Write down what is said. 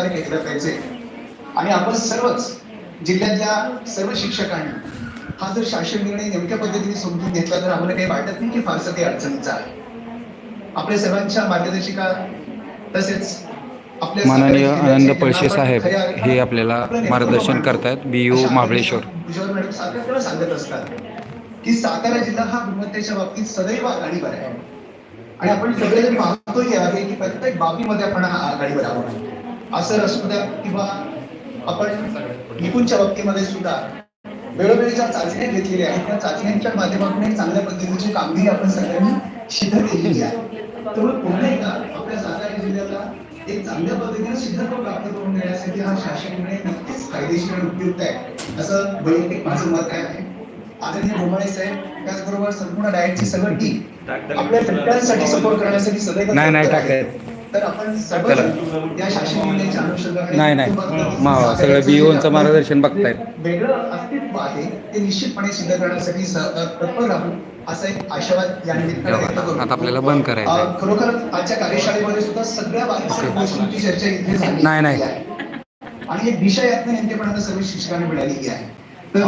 प्रकारे केलं पाहिजे आणि आपण सर्वच जिल्ह्यातल्या सर्व शिक्षकांनी हा जर शासन निर्णय नेमक्या पद्धतीने समजून घेतला तर आम्हाला काही वाटत नाही की फारसं ते अडचणीचं आहे आपल्या सर्वांच्या मार्गदर्शिका तसेच माननीय आनंद पळशे साहेब हे आपल्याला मार्गदर्शन. करतायत BU अशा महाबळेश्वर. सांगत असतात की सातारा जिल्हा हा गुणवत्तेच्या बाबतीत सदैव आघाडीवर आहे आणि आपण सगळेजण पाहतोय आहे की प्रत्येक बाबीमध्ये आपण हा आघाडीवर आहोत असं असू द्या किंवा आपण निपुणच्या बाबतीमध्ये सुद्धा वेळोवेळी ज्या चाचण्या घेतलेल्या आहेत. त्या चाचण्यांच्या माध्यमातून एक चांगल्या पद्धतीची कामगिरी आपण सगळ्यांनी सिद्ध केलेली आहे. त्यामुळे पुन्हा एकदा आपल्या सातारा जिल्ह्याला एक चांगल्या पद्धतीने सिद्धत्व प्राप्त करून देण्यासाठी हा शासन निर्णय नक्कीच फायदेशीर आणि उपयुक्त आहे. असं वैयक्तिक माझं मत आहे? आदरणीय भोमाळे साहेब त्याचबरोबर संपूर्ण डायटची सगळं टीम आपल्या शेतकऱ्यांसाठी सपोर्ट करण्यासाठी सदैव नाही, नाही. तर आपण सर्वजण या शासन निर्णयाच्या अनुषंगाने नाही, नाही. सगळं साताऱ्याचं BO चं जे मार्गदर्शन बघतायत. वेगळं अस्तित्व आहे ते निश्चितपणे सिद्ध करण्यासाठी तत्पर राहू असा एक आशावाद या निमित्ताने. आता आपल्याला बंद करायचं खरोखर आजच्या कार्यशाळेमध्ये सुद्धा सगळ्या गोष्टींची चर्चा इथे झाली नाही, नाही. आणि एक दिशा यातनं सर्व शिक्षकांना मिळालेली आहे तर